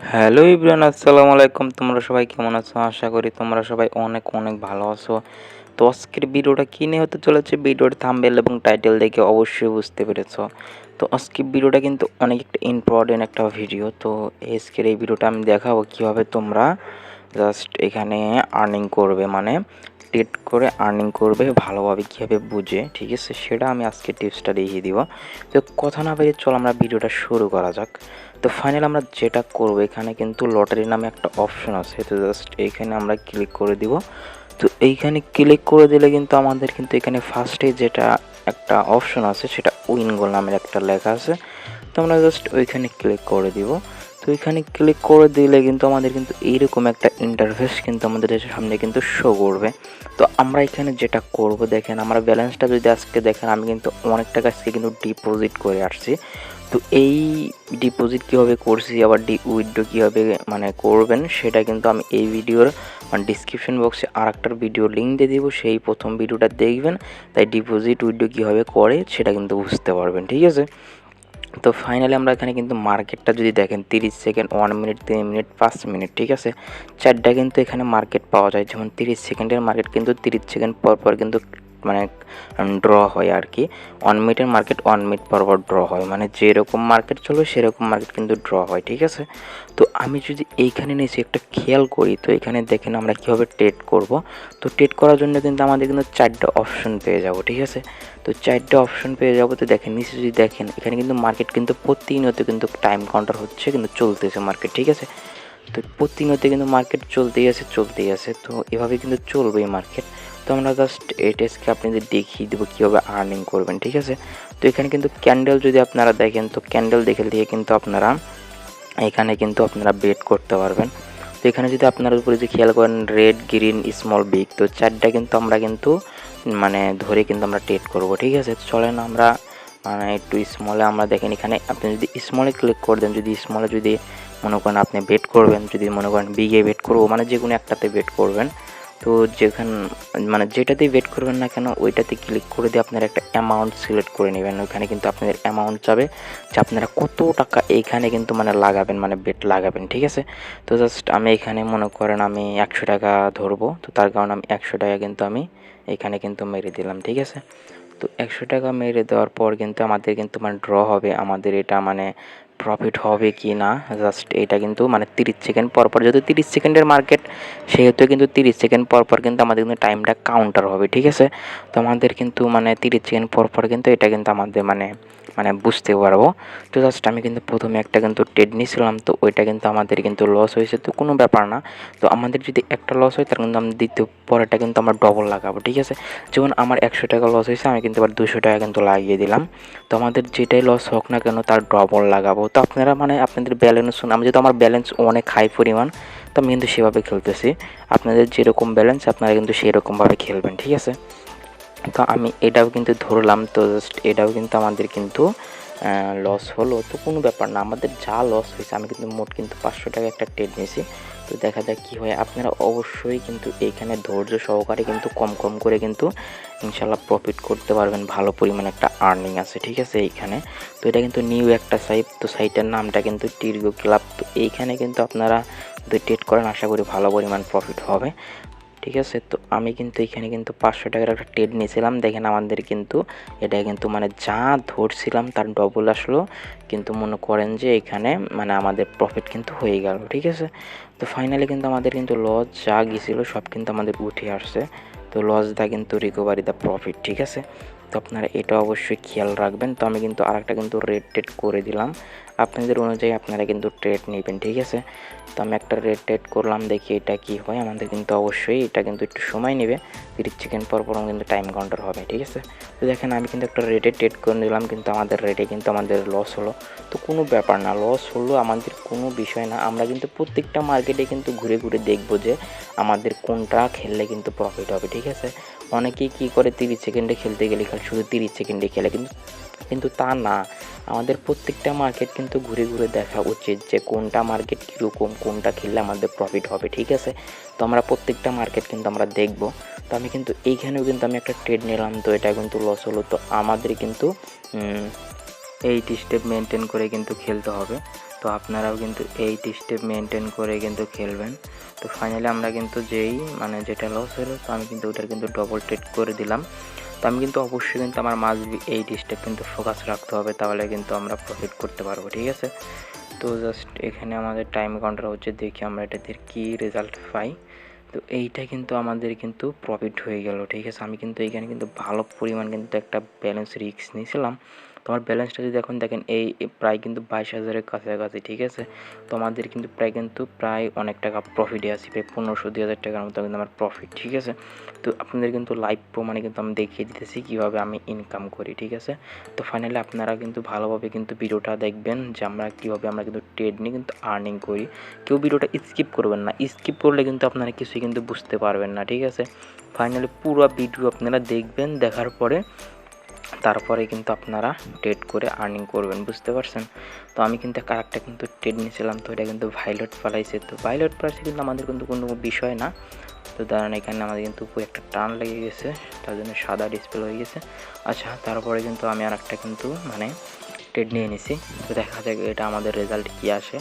Hello Ibran, আসসালামু আলাইকুম। তোমরা সবাই কেমন আছো? আশা করি তোমরা সবাই অনেক অনেক ভালো আছো। তো আজকের ভিডিওটা কী নিয়ে হতে চলেছে? ভিডিওর থাম্বেল এবং টাইটেল দেখে অবশ্যই বুঝতে পেরেছ। তো আজকের ভিডিওটা কিন্তু অনেক একটা ইম্পর্টেন্ট একটা ভিডিও তো আজকের এই ভিডিওটা আমি দেখাবো কীভাবে তোমরা জাস্ট এখানে আর্নিং করবে। মানে টেট করে আর্নিং করবে, ভালোভাবে কীভাবে বুঝে, ঠিক আছে? সেটা আমি আজকে টিপসটা দেখিয়ে দিব। তো কথা না বেরিয়ে চলো আমরা ভিডিওটা শুরু করা যাক। তো ফাইনাল আমরা যেটা করব, এখানে কিন্তু লটারি নামে একটা অপশন আছে। তো জাস্ট এইখানে আমরা ক্লিক করে দিব। তো এইখানে ক্লিক করে দিলে কিন্তু আমাদের কিন্তু এখানে ফার্স্টে যেটা একটা অপশন আছে, সেটা উইন গোল নামের একটা লেখা আছে। তো আমরা জাস্ট ওইখানে ক্লিক করে দিব। তো এখানে ক্লিক করে দিলে কিন্তু আমাদের কিন্তু এইরকম একটা ইন্টারফেস কিন্তু আমাদের সামনে কিন্তু শো করবে। তো আমরা এখানে যেটা করব, দেখেন আমার ব্যালেন্সটা যদি আজকে দেখেন, আমি কিন্তু অনেক টাকা আজকে কিন্তু ডিপোজিট করে আসছি। তো এই ডিপোজিট কীভাবে করছি, আবার ডি উইথড্র কীভাবে মানে করবেন, সেটা কিন্তু আমি এই ভিডিওর মানে ডিসক্রিপশন বক্সে আর একটার ভিডিও লিঙ্ক দিয়ে দিব, সেই প্রথম ভিডিওটা দেখবেন, তাই ডিপোজিট উইথড্র কীভাবে করে, সেটা কিন্তু বুঝতে পারবেন, ঠিক আছে? তো ফাইনালি আমরা এখানে কিন্তু মার্কেটটা যদি দেখেন, তিরিশ সেকেন্ড ওয়ান মিনিট তিন মিনিট পাঁচ মিনিট ঠিক আছে? চারটা কিন্তু এখানে মার্কেট পাওয়া যায়। যেমন তিরিশ সেকেন্ডের মার্কেট কিন্তু তিরিশ সেকেন্ড পর পর কিন্তু মানে ড্র হয় আর কি ওয়ান মার্কেট ওয়ান মিনিট পর পর ড্র হয়। মানে যেরকম মার্কেট চলবে, সেরকম মার্কেট কিন্তু ড্র হয়, ঠিক আছে? তো আমি যদি এইখানে নিয়েছি একটা খেয়াল করি, তো এখানে দেখেন আমরা কীভাবে ট্রেড করব। তো ট্রেড করার জন্য কিন্তু আমাদের কিন্তু চারটা অপশন পেয়ে যাব, ঠিক আছে? তো চারটে অপশন পেয়ে যাব, তো দেখেন, নিচে যদি দেখেন, এখানে কিন্তু মার্কেট কিন্তু প্রতিনিয়ত কিন্তু টাইম কাউন্টার হচ্ছে, কিন্তু চলতেছে মার্কেট ঠিক আছে? তো প্রতিনিয়ত কিন্তু মার্কেট চলতেই আছে চলতেই আছে। তো এভাবে কিন্তু চলবে মার্কেট তো আমরা জাস্ট এটাকে আপনাদের দেখিয়ে দেবো, কীভাবে আর্নিং করবেন, ঠিক আছে? তো এখানে কিন্তু ক্যান্ডেল যদি আপনারা দেখেন, তো ক্যান্ডেল দেখে দিয়ে কিন্তু আপনারা এখানে কিন্তু আপনারা বেট করতে পারবেন। তো এখানে যদি আপনারা উপরে যে খেয়াল করেন রেড গ্রিন স্মল বিগ তো চারটা কিন্তু আমরা কিন্তু মানে ধরে কিন্তু আমরা টেট করব, ঠিক আছে? চলেন আমরা মানে একটু স্মলে আমরা দেখেন এখানে আপনি যদি স্মলে ক্লিক করে দেন, যদি স্মলে যদি মনে করেন আপনি বেট করবেন, যদি মনে করেন বিগে বেট করব মানে যে কোনো একটাতে বেট করবেন তো যেখান মানে যেটাতেই ওয়েট করবেন না কেন, ওইটাতে ক্লিক করে দিয়ে আপনারা একটা অ্যামাউন্ট সিলেক্ট করে নেবেন। ওইখানে কিন্তু আপনাদের অ্যামাউন্ট যাবে যে আপনারা কত টাকা এইখানে কিন্তু মানে লাগাবেন মানে বেট লাগাবেন, ঠিক আছে? তো জাস্ট আমি এখানে মনে করেন আমি একশো টাকা ধরবো, তো তার কারণে আমি একশো টাকা কিন্তু আমি এখানে কিন্তু মেরে দিলাম, ঠিক আছে? তো একশো টাকা মেরে দেওয়ার পর কিন্তু আমাদের কিন্তু মানে ড্র হবে, আমাদের এটা মানে প্রফিট হবে কি না জাস্ট এটা কিন্তু মানে তিরিশ সেকেন্ড পর পর যেহেতু তিরিশ সেকেন্ডের মার্কেট সেহেতু কিন্তু তিরিশ সেকেন্ড পর পর কিন্তু আমাদের কিন্তু টাইমটা কাউন্টার হবে, ঠিক আছে? তো আমাদের কিন্তু মানে তিরিশ সেকেন্ড পর পর কিন্তু এটা কিন্তু আমাদের মানে মানে বুঝতে পারব। তো জাস্ট আমি কিন্তু প্রথমে একটা কিন্তু টেড নিয়েছিলাম, তো ওইটা কিন্তু আমাদের কিন্তু লস হয়েছে, তো কোনো ব্যাপার না। তো আমাদের যদি একটা লস হয়, তার কিন্তু আমি দ্বিতীয় পরেরটা কিন্তু আমরা ডবল লাগাবো, ঠিক আছে? যেমন আমার একশো টাকা লস হয়েছে, আমি কিন্তু আবার দুশো টাকা কিন্তু লাগিয়ে দিলাম। তো আমাদের যেটাই লস হোক না কেন, তার ডবল লাগাবো তো আপনারা মানে আপনাদের ব্যালেন্স আমি যেহেতু আমার ব্যালেন্স অনেক হাই পরিমাণ, তো আমি কিন্তু সেভাবে খেলতেছি। আপনাদের যেরকম ব্যালেন্স আপনারা কিন্তু সেরকমভাবে খেলবেন, ঠিক আছে? তো আমি এটাও কিন্তু ধরলাম, তো জাস্ট এটাও কিন্তু আমাদের কিন্তু লস হলো। তো কোনো ব্যাপার না, আমাদের যা লস হয়েছে, আমি কিন্তু মোট কিন্তু পাঁচশো টাকা একটা ট্রেড নিয়েছি। তো দেখা যাক কী হয়। আপনারা অবশ্যই কিন্তু এখানে ধৈর্য সহকারে কিন্তু কম কম করে কিন্তু ইনশাল্লাহ প্রফিট করতে পারবেন। ভালো পরিমাণে একটা আর্নিং আছে, ঠিক আছে, এইখানে। তো এটা কিন্তু নিউ একটা সাইট তো সাইটের নামটা কিন্তু টিরগো ক্লাব তো এইখানে কিন্তু আপনারা যদি ট্রেড করেন, আশা করি ভালো পরিমাণ প্রফিট হবে। ঠিক আছে, তো আমি কিন্তু এখানে কিন্তু পাঁচশো টাকার একটা টেড নিয়েছিলাম। দেখেন আমাদের কিন্তু এটা কিন্তু মানে যা ধরছিলাম তার ডবল আসলো। কিন্তু মনে করেন যে এখানে মানে আমাদের প্রফিট কিন্তু হয়ে গেল, ঠিক আছে। তো ফাইনালি কিন্তু আমাদের কিন্তু লস যা গেছিল সব কিন্তু আমাদের উঠে আসছে। তো লস দা কিন্তু রিকভারি দ্য প্রফিট ঠিক আছে? তো আপনারা এটা অবশ্যই খেয়াল রাখবেন। তো আমি কিন্তু আরেকটা কিন্তু রেড টেড করে দিলাম। আপনাদের অনুযায়ী আপনারা কিন্তু ট্রেড নেবেন, ঠিক আছে? তো আমি একটা রেড টেড করলাম, দেখি এটা কি হয়। আমাদের কিন্তু অবশ্যই এটা কিন্তু একটু সময় নেবে। তিরিশ সেকেন্ড পর পর কিন্তু টাইম কাউন্টার হবে, ঠিক আছে? তো দেখেন, আমি কিন্তু একটা রেটে ট্রেড করে নিলাম, কিন্তু আমাদের রেটে কিন্তু আমাদের লস হলো। তো কোনো ব্যাপার না লস হলো আমাদের কোনো বিষয় না। আমরা কিন্তু প্রত্যেকটা মার্কেটে কিন্তু ঘুরে ঘুরে দেখব যে আমাদের কোনটা খেললে কিন্তু প্রফিট হবে, ঠিক আছে? অনেকেই কী করে তিরিশ সেকেন্ডে খেলতে গেলে শুধু তিরিশ সেকেন্ডে খেলে, কিন্তু কিন্তু তা না। আমাদের প্রত্যেকটা মার্কেট কিন্তু ঘুরে ঘুরে দেখা উচিত যে কোনটা মার্কেট কীরকম, কোনটা খেললে আমাদের প্রফিট হবে, ঠিক আছে? তো আমরা প্রত্যেকটা মার্কেট কিন্তু আমরা দেখব। তো আমি কিন্তু এইখানেও কিন্তু আমি একটা ট্রেড নিলাম, তো এটা কিন্তু লস হলো। তো আমাদের কিন্তু এইট স্টেপ মেনটেন করে কিন্তু খেলতে হবে। তো আপনারাও কিন্তু এই স্টেপ মেনটেন করে কিন্তু খেলবেন। তো ফাইনালি আমরা কিন্তু যেই মানে যেটা লস হলো, তো আমি কিন্তু ওটার কিন্তু ডবল ট্রেড করে দিলাম। তো আমি কিন্তু অবশ্যই কিন্তু আমার মাছ এই ডিসটা কিন্তু ফোকাস রাখতে হবে, তাহলে কিন্তু আমরা প্রফিট করতে পারব, ঠিক আছে? তো জাস্ট এখানে আমাদের টাইম কাউন্টার হচ্ছে, দেখি আমরা এটাতে কী রেজাল্ট পাই। তো এইটা কিন্তু আমাদের কিন্তু প্রফিট হয়ে গেল, ঠিক আছে? আমি কিন্তু এখানে কিন্তু ভালো পরিমাণ কিন্তু একটা ব্যালেন্স রিস্ক নিয়েছিলাম। তোমার ব্যালেন্সটা যদি এখন দেখেন, এই প্রায় কিন্তু বাইশ হাজারের কাছাকাছি, ঠিক আছে? তো আমাদের কিন্তু প্রায় কিন্তু প্রায় অনেক টাকা প্রফিটে আছি, প্রায় পনেরোশো, দুই হাজার টাকার মতো কিন্তু আমার প্রফিট ঠিক আছে? তো আপনাদের কিন্তু লাইভ প্রমাণে কিন্তু আমি দেখিয়ে দিতেছি কীভাবে আমি ইনকাম করি, ঠিক আছে? তো ফাইনালি আপনারা কিন্তু ভালোভাবে কিন্তু ভিডিওটা দেখবেন যে আমরা কীভাবে আমরা কিন্তু ট্রেড নিয়ে কিন্তু আর্নিং করি। কেউ ভিডিওটা স্কিপ করবেন না স্কিপ করলে কিন্তু আপনারা কিছুই কিন্তু বুঝতে পারবেন না, ঠিক আছে? ফাইনালি পুরো ভিডিও আপনারা দেখবেন, দেখার পরে তারপরে কিন্তু আপনারা ট্রেড করে আর্নিং করবেন, বুঝতে পারছেন? তো আমি কিন্তু একটা কিন্তু ট্রেড নিয়েছিলাম, তো এটা কিন্তু ভাইলট পালাইছে। তো ভাইলট পালাইছে কিন্তু আমাদের কিন্তু কোনো বিষয় না। তো দাঁড়ান, এখানে আমাদের কিন্তু একটা টান লেগে গেছে, তার জন্য সাদা ডিসপ্লে হয়ে গেছে। আচ্ছা তারপরে কিন্তু আমি আর একটা কিন্তু মানে ট্রেড নিয়ে নিছি। তো দেখা যাক এটা আমাদের রেজাল্ট কী আসে।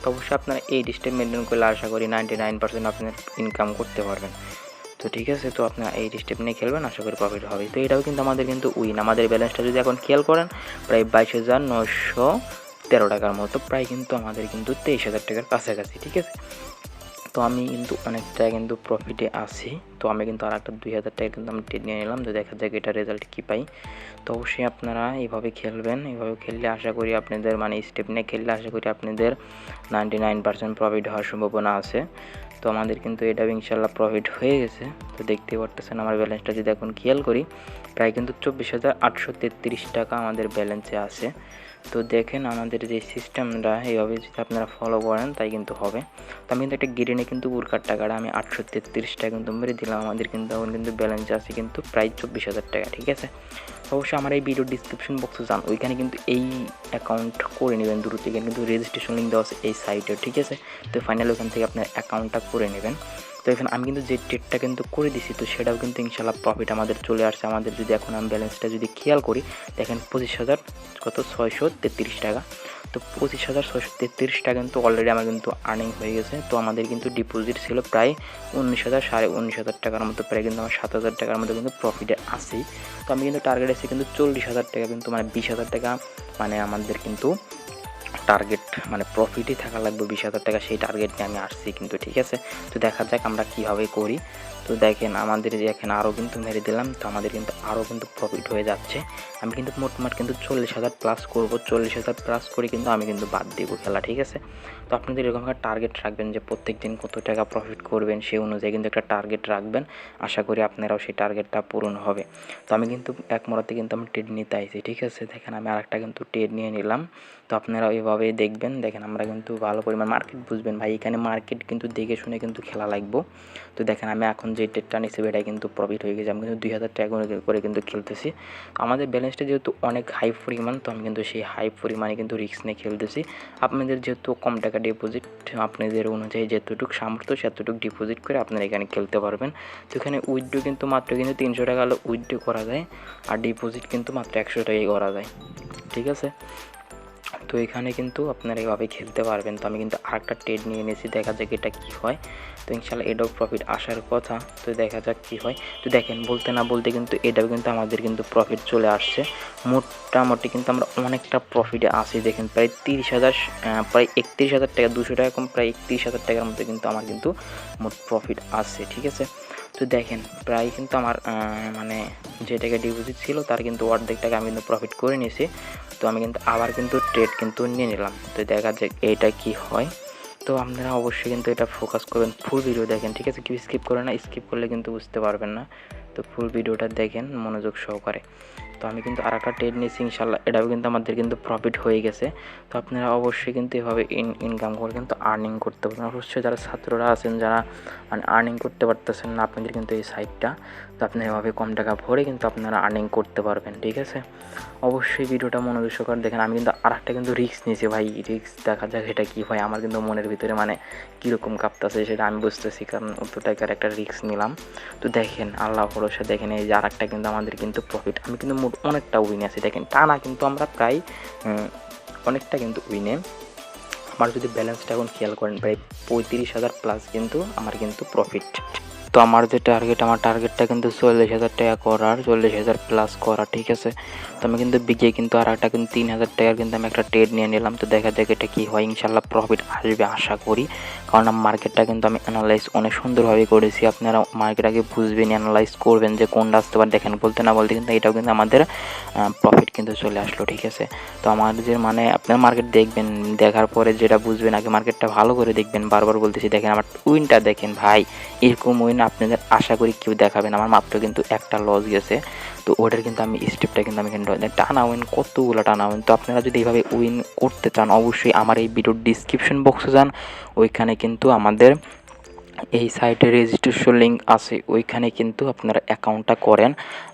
তো অবশ্যই আপনারা এই ডিস্টেপ মেনটেন করলে আশা করি নাইনটি নাইন পার্সেন্ট আপনার ইনকাম করতে পারবেন। তো ঠিক আছে, তো আপনার এই স্টেপ নিয়ে খেলবেন, আশা করি প্রফিট হবে। তো এটাও কিন্তু আমাদের কিন্তু উইন আমাদের ব্যালেন্সটা যদি এখন খেয়াল করেন, প্রায় বাইশ হাজার নশো তেরো টাকার মতো, প্রায় কিন্তু আমাদের কিন্তু তেইশ হাজার টাকার কাছাকাছি, ঠিক আছে? তো আমি কিন্তু অনেকটা কিন্তু প্রফিটে আছি, তো আমি কিন্তু আর একটা দুই হাজার টাকা কিন্তু আমি ট্রেড নিয়ে নিলাম, তো দেখা যাক এটা রেজাল্ট কী পাই। তো অবশ্যই আপনারা এইভাবে খেলবেন, এইভাবে খেললে আশা করি আপনাদের মানে স্টেপ নিয়ে খেললে আশা করি আপনাদের নাইনটি নাইন পার্সেন্ট প্রফিট হওয়ার সম্ভাবনা আছে। তো আমাদের কিন্তু এটা ইনশাল্লাহ প্রফিট হয়ে গেছে। তো দেখতে পারতেছেন আমার ব্যালেন্সটা যদি এখন খেয়াল করি, প্রায় কিন্তু চব্বিশ হাজার আটশো তেত্রিশ টাকা আমাদের ব্যালেন্সে আছে। তো দেখেন আমাদের যে সিস্টেমটা এইভাবে যদি আপনারা ফলো করেন, তাই কিন্তু হবে। তো আমি কিন্তু একটা গ্রিনে কিন্তু উরকার টাকাটা আমি আটশো তেত্রিশ টাকা কিন্তু মেরে দিলাম, আমাদের কিন্তু এখন কিন্তু ব্যালেন্স আছে কিন্তু প্রায় চব্বিশ হাজার টাকা, ঠিক আছে? অবশ্যই আমার এই ভিডিও ডিসক্রিপশন বক্সে যান, ওইখানে কিন্তু এই অ্যাকাউন্ট করে নেবেন দ্রুত এখানে কিন্তু রেজিস্ট্রেশন লিঙ্ক দেওয়া আছে এই সাইটে ঠিক আছে? তো ফাইনাল ওখান থেকে আপনার অ্যাকাউন্টটা করে নেবেন। তো এখানে আমি কিন্তু যে ট্রেডটা কিন্তু করে দিছি, তো সেটাও কিন্তু ইনশাল্লাহ প্রফিট আমাদের চলে আসছে। আমাদের যদি এখন আমি ব্যালেন্সটা যদি খেয়াল করি, দেখেন পঁচিশ হাজার কত? ছয়শো তেত্রিশ টাকা। তো পঁচিশ হাজার ছয়শো তেত্রিশ টাকা কিন্তু অলরেডি আমার কিন্তু আর্নিং হয়ে গেছে। তো আমাদের কিন্তু ডিপোজিট ছিল প্রায় উনিশ হাজার, সাড়ে উনিশ হাজার টাকার মতো, প্রায় কিন্তু আমার সাত হাজার টাকার মতো কিন্তু প্রফিটে আসি তো আমি কিন্তু টার্গেট এসে কিন্তু চল্লিশ হাজার টাকা, কিন্তু মানে বিশ হাজার টাকা মানে আমাদের কিন্তু টার্গেট মানে প্রফিটই থাকা লাগবে বিশ হাজার টাকা, সেই টার্গেট নিয়ে আমি আসছি কিন্তু, ঠিক আছে? তো দেখা যাক আমরা কীভাবে করি। তো দেখেন, আমাদের যে এখানে আরও কিন্তু মেরে দিলাম, তো আমাদের কিন্তু আরও কিন্তু প্রফিট হয়ে যাচ্ছে। আমি কিন্তু মোটমাট কিন্তু চল্লিশ হাজার প্লাস করব। চল্লিশ হাজার প্লাস করে কিন্তু আমি কিন্তু বাদ দেবো খেলা, ঠিক আছে? তো আপনাদের এরকম একটা টার্গেট রাখবেন যে প্রত্যেক দিন কত টাকা প্রফিট করবেন, সেই অনুযায়ী কিন্তু একটা টার্গেট রাখবেন। আশা করি আপনারাও সেই টার্গেটটা পূরণ হবে। তো আমি কিন্তু এক মরাতে কিন্তু আমি টেড নিতে আইছি, ঠিক আছে? দেখেন, আমি আরেকটা কিন্তু টেড নিয়ে নিলাম। তো আপনারা ওইভাবেই দেখবেন, দেখেন আমরা কিন্তু ভালো পরিমাণ মার্কেট বুঝবেন। ভাই, এখানে মার্কেট কিন্তু দেখে শুনে কিন্তু খেলা লাগবো। তো দেখেন আমি এখন যে টেটটা নিচ্ছি এটাই কিন্তু প্রফিট হয়ে গেছে। আমি কিন্তু দুই হাজার টাকা করে কিন্তু খেলতেছি। আমাদের ব্যালেন্সটা যেহেতু অনেক হাই পরিমাণ, তো আমি কিন্তু সেই হাই পরিমাণে কিন্তু রিস্ক নিয়ে খেলতেছি। আপনাদের যেহেতু কম টাকা ডিপোজিট আপনাদের অনুযায়ী যতটুকু সামর্থ্য, সেতটুকু ডিপোজিট করে আপনারা এখানে খেলতে পারবেন। তো এখানে উইথড্রো কিন্তু মাত্র কিন্তু তিনশো টাকা হলে উইথড্রো করা যায়। আর ডিপোজিট কিন্তু মাত্র একশো টাকাই করা যায়। ঠিক আছে? তো এখানে কিন্তু আপনারা এভাবে খেলতে পারবেন। তো আমি কিন্তু আরেকটা ট্রেড নিয়ে নিয়েছি, দেখা যাক এটা কী হয়। তো ইনশাল্লাহ এটাও প্রফিট আসার কথা, তো দেখা যাক কী হয়। তো দেখেন, বলতে না বলতে কিন্তু এটাও কিন্তু আমাদের কিন্তু প্রফিট চলে আসছে। মোটামুটি কিন্তু আমরা অনেকটা প্রফিটে আসি দেখেন, প্রায় তিরিশ হাজার প্রায় একত্রিশ হাজার টাকা, দুশো টাকা কম, প্রায় একত্রিশ হাজার টাকার মধ্যে কিন্তু আমার কিন্তু মোট প্রফিট আসছে ঠিক আছে? তো দেখেন, প্রায় কিন্তু আমার মানে যে টাকা ডিপোজিট ছিল, তার কিন্তু অর্ধেক টাকা আমি কিন্তু প্রফিট করে নিয়েছি। তো আমি কিন্তু আবার কিন্তু ট্রেড কিন্তু নিয়ে নিলাম। তো দেখা যাক এটা কি হয়। তো আপনারা অবশ্যই কিন্তু এটা ফোকাস করবেন ফুল ভিডিও দেখেন, ঠিক আছে? কি স্কিপ করে না স্কিপ করলে কিন্তু বুঝতে পারবেন না। তো ফুল ভিডিওটা দেখেন, মনোযোগ সহকারে। তো আমি কিন্তু আর একটা ট্রেড নিয়েছি, ইনশাল্লাহ। এটাও কিন্তু আমাদের কিন্তু প্রফিট হয়ে গেছে। তো আপনারা অবশ্যই কিন্তু এভাবে ইন ইনকাম করে কিন্তু আর্নিং করতে পারবেন। অবশ্যই যারা ছাত্ররা আছেন, যারা মানে আর্নিং করতে পারতেছেন না, আপনাদের কিন্তু এই সাইটটা তো আপনি এভাবে কম টাকা ভরে কিন্তু আপনারা আর্নিং করতে পারবেন, ঠিক আছে? অবশ্যই ভিডিওটা মনোযোগ দেখেন। আমি কিন্তু আর একটা কিন্তু রিস্ক নিয়েছি, ভাই। রিক্স দেখা যাক এটা কী হয়। আমার কিন্তু মনের ভিতরে মানে কীরকম কাঁপতেছে সেটা আমি বুঝতেছি, কারণ অত টাকার একটা রিস্ক নিলাম। তো দেখেন, আল্লাহ ভরসা। দেখেন, এই যে আর একটা কিন্তু আমাদের কিন্তু প্রফিট আমি কিন্তু অনেকটা উইনে আছে। দেখেন, টানা কিন্তু আমরা প্রায় অনেকটা কিন্তু উইনে আমার যদি ব্যালেন্সটা এখন খেয়াল করেন, প্রায় পঁয়ত্রিশ হাজার প্লাস কিন্তু আমার কিন্তু প্রফিট তো আমার যে টার্গেট আমার টার্গেটটা কিন্তু চল্লিশ হাজার টাকা করার, চল্লিশ হাজার প্লাস করা ঠিক আছে? তো আমি কিন্তু বিকে কিন্তু আর একটা কিন্তু তিন হাজার টাকার কিন্তু আমি একটা ট্রেড নিয়ে নিলাম। তো দেখা যাক এটা কী হয় ইনশাল্লাহ প্রফিট আসবে আশা করি। কারণ মার্কেটটা কিন্তু আমি অ্যানালাইজ অনেক সুন্দরভাবে করেছি। আপনারা মার্কেট আগে বুঝবেন অ্যানালাইজ করবেন যে কোনটা আসতে পারে। দেখেন, বলতে না বলতে কিন্তু এটাও কিন্তু আমাদের প্রফিট কিন্তু চলে আসলো, ঠিক আছে? তো আমার যে মানে আপনার মার্কেট দেখবেন, দেখার পরে যেটা বুঝবেন, আগে মার্কেটটা ভালো করে দেখবেন। বারবার বলতেছি, দেখেন আমার উইনটা দেখেন ভাই, এরকম উইন আপনাদের আশা করি কেউ দেখাবেন। আমার মাত্র কিন্তু একটা লস গেছে। তো ওটার কিন্তু আমি স্টেপটা কিন্তু আমি কিন্তু টানা উইন কতগুলো টানা উইন তো আপনারা যদি এইভাবে উইন করতে চান, অবশ্যই আমার এই ভিডিওর ডিসক্রিপশন বক্সে যান। ওইখানে কিন্তু আমাদের এই সাইটে রেজিস্ট্রেশন লিঙ্ক আছে, ওইখানে কিন্তু আপনারা অ্যাকাউন্টটা করেন।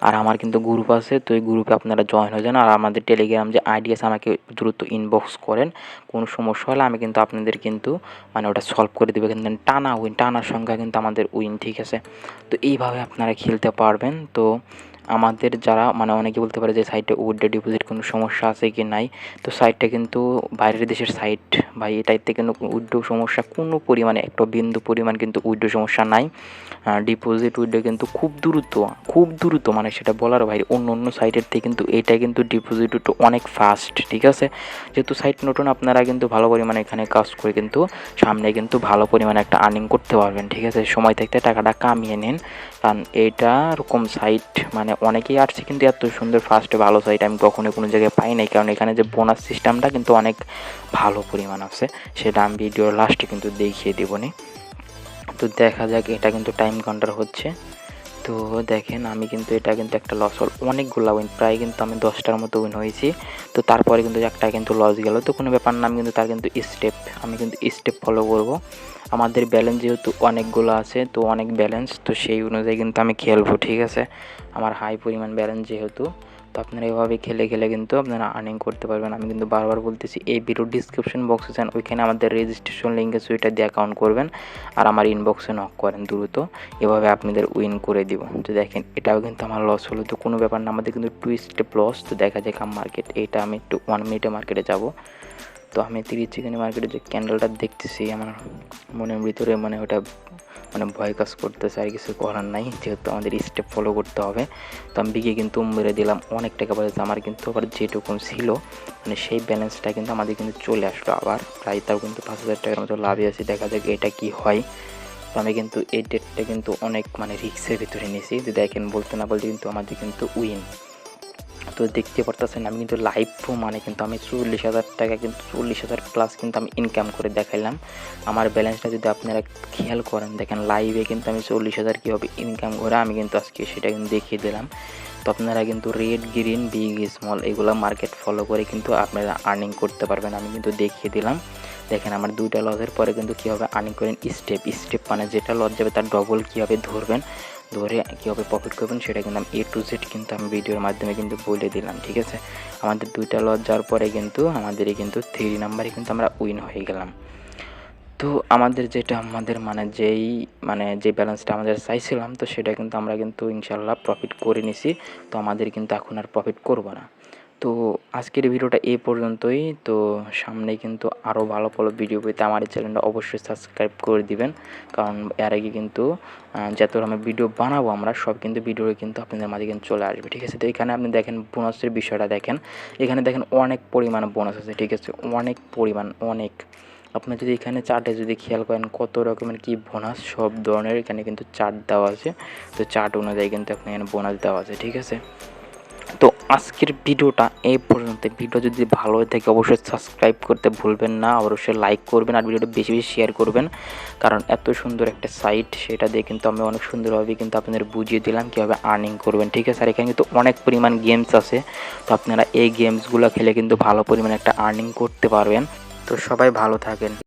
আর আমার কিন্তু গ্রুপ আছে, তো ওই গ্রুপে আপনারা জয়েন হয়ে যান। আর আমাদের টেলিগ্রাম যে আইডি আছে, আমাকে দ্রুত ইনবক্স করেন। কোনো সমস্যা হলে আমি কিন্তু আপনাদের কিন্তু মানে ওটা সলভ করে দেবে। কিন্তু টানা উইন টানার সংখ্যা কিন্তু আমাদের উইন ঠিক আছে? তো এইভাবে আপনারা খেলতে পারবেন। তো আমাদের যারা মানে অনেকে বলতে পারে যে সাইটে উইড্রো ডিপোজিট কোনো সমস্যা আছে কি নাই, তো সাইটটা কিন্তু বাইরের দেশের সাইট বা এটাইতে কিন্তু উইড্রো সমস্যা কোনো পরিমাণে, একটা বিন্দু পরিমাণ কিন্তু উইড্রো সমস্যা নাই। ডিপোজিট উইড্রো কিন্তু খুব দ্রুত খুব দ্রুত মানে সেটা বলার বাইরে অন্য অন্য সাইটের থেকে কিন্তু এটা কিন্তু ডিপোজিট উইড্রো অনেক ফাস্ট ঠিক আছে? যেহেতু সাইট নতুন, আপনারা কিন্তু ভালো পরিমাণে এখানে কাজ করে কিন্তু সামনে কিন্তু ভালো পরিমাণে একটা আর্নিং করতে পারবেন, ঠিক আছে? সময় থাকতে টাকাটা কামিয়ে নিন, কারণ এইটা এরকম সাইট মানে অনেকেই আসছে কিন্তু এত সুন্দর ফার্স্টে ভালো সাইট আমি কখনো কোনো জায়গায় পাই নাই। কারণ এখানে যে বোনাস সিস্টেমটা কিন্তু অনেক ভালো পরিমাণ আছে, সেটা আমি ভিডিওর লাস্টে কিন্তু দেখিয়ে দেবনি। তো দেখা যাক, এটা কিন্তু টাইম কাউন্টার হচ্ছে। তো দেখেন, আমি কিন্তু এটা কিন্তু একটা লস হল। অনেকগুলো উইন প্রায় কিন্তু আমি দশটার মতো উইন হয়েছি। তো তারপরে কিন্তু একটা কিন্তু লস গেল। তো কোনো ব্যাপার না, আমি কিন্তু তার কিন্তু স্টেপ আমি কিন্তু স্টেপ ফলো করব। আমাদের ব্যালেন্স যেহেতু অনেকগুলো আছে, তো অনেক ব্যালেন্স তো সেই অনুযায়ী কিন্তু আমি খেলব, ঠিক আছে? আমার হাই পরিমাণ ব্যালেন্স যেহেতু। তো আপনারা এভাবে খেলে খেলে কিন্তু আপনারা আর্নিং করতে পারবেন। আমি কিন্তু বারবার বলতেছি, এই ভিডিও ডিসক্রিপশন বক্সে যান, ওইখানে আমাদের রেজিস্ট্রেশন লিঙ্কে সুইটা দিয়ে অ্যাকাউন্ট করবেন আর আমার ইনবক্সে নক করেন দ্রুত। এভাবে আপনাদের উইন করে দিব। তো দেখেন, এটাও কিন্তু আমার লস হলো। তো কোনো ব্যাপার না, আমাদের কিন্তু টু স্টেপ লস তো দেখা যায় কাম মার্কেট এটা আমি একটু ওয়ান মিনিটে মার্কেটে যাব। তো আমি তিরিশ চিকেন মার্কেটে যে ক্যান্ডেলটা দেখতেছি, আমার মনের ভিতরে মানে ওটা মানে ভয় কাজ করতেছে, আর কিছু করার নাই। যেহেতু আমাদের স্টেপ ফলো করতে হবে। তো আমি বিকে কিন্তু মেরে দিলাম অনেক টাকা পয়সা আমার কিন্তু আবার যেটুকুন ছিল মানে সেই ব্যালেন্সটা কিন্তু আমাদের কিন্তু চলে আসলো আবার। প্রায় তাও কিন্তু পাঁচ হাজার টাকার মতো লাভে আছে। দেখা যাক এটা কি হয়। তো আমি কিন্তু এই ডেটটা কিন্তু অনেক মানে রিক্সের ভিতরে নিয়েছি। দেখেন বলতে না বলতে কিন্তু আমাদের কিন্তু উইন তো দেখতে পারতেছেন, আমি কিন্তু লাইভ মানে কিন্তু আমি চল্লিশ হাজার টাকা কিন্তু চল্লিশ হাজার প্লাস কিন্তু আমি ইনকাম করে দেখাইলাম। আমার ব্যালেন্সটা যদি আপনারা খেয়াল করেন, দেখেন লাইভে কিন্তু আমি চল্লিশ হাজার কীভাবে ইনকাম করে আমি কিন্তু আজকে সেটা কিন্তু দেখিয়ে দিলাম। তো আপনারা কিন্তু রেড গ্রিন বিগ স্মল এগুলো মার্কেট ফলো করে কিন্তু আপনারা আর্নিং করতে পারবেন, আমি কিন্তু দেখিয়ে দিলাম। দেখেন আমার দুইটা লসের পরে কিন্তু কীভাবে আর্নিং করেন স্টেপ স্টেপ মানে যেটা লস যাবে তার ডবল কীভাবে ধরবেন। ধরে কীভাবে প্রফিট করবেন সেটা কিন্তু আমি এ টু জেড কিন্তু আমি ভিডিওর মাধ্যমে কিন্তু বলে দিলাম, ঠিক আছে? আমাদের দুইটা লস যাওয়ার পরে কিন্তু আমাদের কিন্তু থ্রি নাম্বারে কিন্তু আমরা উইন হয়ে গেলাম। তো আমাদের যেটা, আমাদের মানে যেই মানে যে ব্যালেন্সটা আমাদের চাইছিলাম, তো সেটা কিন্তু আমরা কিন্তু ইনশাল্লাহ প্রফিট করে নিছি, তো আমাদের কিন্তু এখন আর প্রফিট করব না। তো আজকের ভিডিওটা এ পর্যন্তই। তো সামনে কিন্তু আরও ভালো ভালো ভিডিও পেতে আমার এই চ্যানেলটা অবশ্যই সাবস্ক্রাইব করে দিবেন। কারণ এর আগে কিন্তু যত আমি ভিডিও বানাবো আমরা, সব কিন্তু ভিডিও কিন্তু আপনাদের মাঝে কিন্তু চলে আসবে, ঠিক আছে? তো এখানে আপনি দেখেন বোনাসের বিষয়টা দেখেন। এখানে দেখেন অনেক পরিমাণ বোনাস আছে, ঠিক আছে? অনেক পরিমাণ, অনেক। আপনার যদি এখানে চার্টে যদি খেয়াল করেন, কত রকমের কি বোনাস সব ধরনের এখানে কিন্তু চার্ট দেওয়া আছে। তো চার্ট অনুযায়ী কিন্তু আপনি এখানে বোনাস দেওয়া আছে, ঠিক আছে? তো আজকের ভিডিওটা এই পর্যন্ত ভিডিও যদি ভালো হয়ে থাকে, অবশ্যই সাবস্ক্রাইব করতে ভুলবেন না, অবশ্যই লাইক করবেন আর ভিডিওটা বেশি বেশি শেয়ার করবেন। কারণ এত সুন্দর একটা সাইট সেটা দিয়ে কিন্তু আমি অনেক সুন্দরভাবে কিন্তু আপনাদের বুঝিয়ে দিলাম কীভাবে আর্নিং করবেন। ঠিক আছে? আর এখানে কিন্তু অনেক পরিমাণ গেমস আছে। তো আপনারা এই গেমসগুলো খেলে কিন্তু ভালো পরিমাণে একটা আর্নিং করতে পারবেন। তো সবাই ভালো থাকেন।